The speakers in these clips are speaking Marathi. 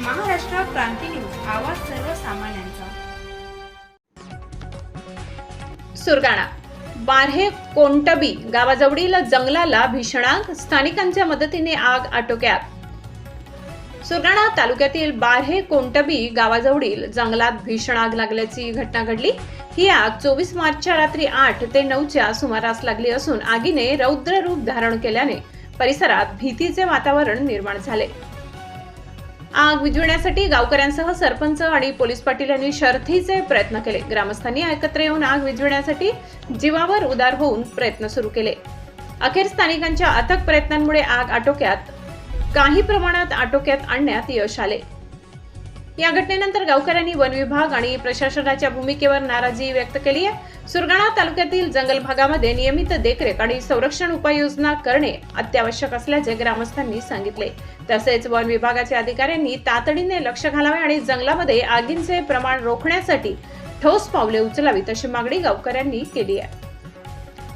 महाराष्ट्र क्रांती न्यूज आवाज सर्वसामान्यांचा. सुरगाणा. बारहे कोंटबी गावाजवळील जंगलाला भीषण स्थानिकांच्या मदतीने आग आटोक्यात. सुरगाणा तालुक्यातील बारहे कोंटबी गावाजवळील जंगलात भीषण आग लागल्याची घटना घडली. ही आग चोवीस मार्चच्या रात्री आठ ते नऊच्या सुमारास लागली असून आगीने रौद्र रूप धारण केल्याने परिसरात भीतीचे वातावरण निर्माण झाले. आग विझवण्यासाठी गावकऱ्यांसह सरपंच आणि पोलीस पाटील यांनी शर्थीचे प्रयत्न केले. ग्रामस्थांनी एकत्र येऊन आग विझवण्यासाठी जीवावर उदार होऊन प्रयत्न सुरू केले. अखेर स्थानिकांच्या अथक प्रयत्नांमुळे आग आटोक्यात काही प्रमाणात आटोक्यात आणण्यात यश आले. या घटनेनंतर गावकऱ्यांनी वन विभाग आणि प्रशासनाच्या भूमिकेवर नाराजी व्यक्त केली आहे. सुरगाणा तालुक्यातील जंगल भागामध्ये नियमित देखरेख आणि संरक्षण उपाययोजना करणे अत्यावश्यक असल्याचे ग्रामस्थांनी सांगितले. तसेच वन विभागाच्या अधिकाऱ्यांनी तातडीने लक्ष घालावे आणि जंगलामध्ये आगींचे प्रमाण रोखण्यासाठी ठोस पावले उचलावीत अशी मागणी गावकऱ्यांनी केली आहे.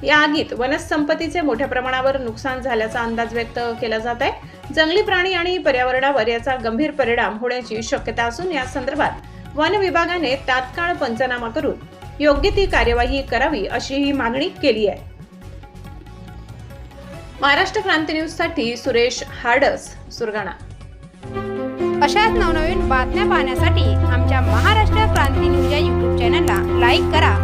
या आगीत वनसंपत्तीचे मोठ्या प्रमाणावर नुकसान झाल्याचा अंदाज व्यक्त केला जात आहे. जंगली प्राणी आणि पर्यावरणावर याचा गंभीर परिणाम होण्याची शक्यता असून या संदर्भात वन विभागाने तात्काळ पंचनामा करून योग्य ती कार्यवाही करावी अशी ही मागणी केली आहे. महाराष्ट्र क्रांती न्यूजसाठी सुरेश हाडस सुरगाणा. अशाच नवनवीन बातम्या पाहण्यासाठी आमच्या महाराष्ट्र क्रांती न्यूज या युट्यूब चॅनलला लाईक करा.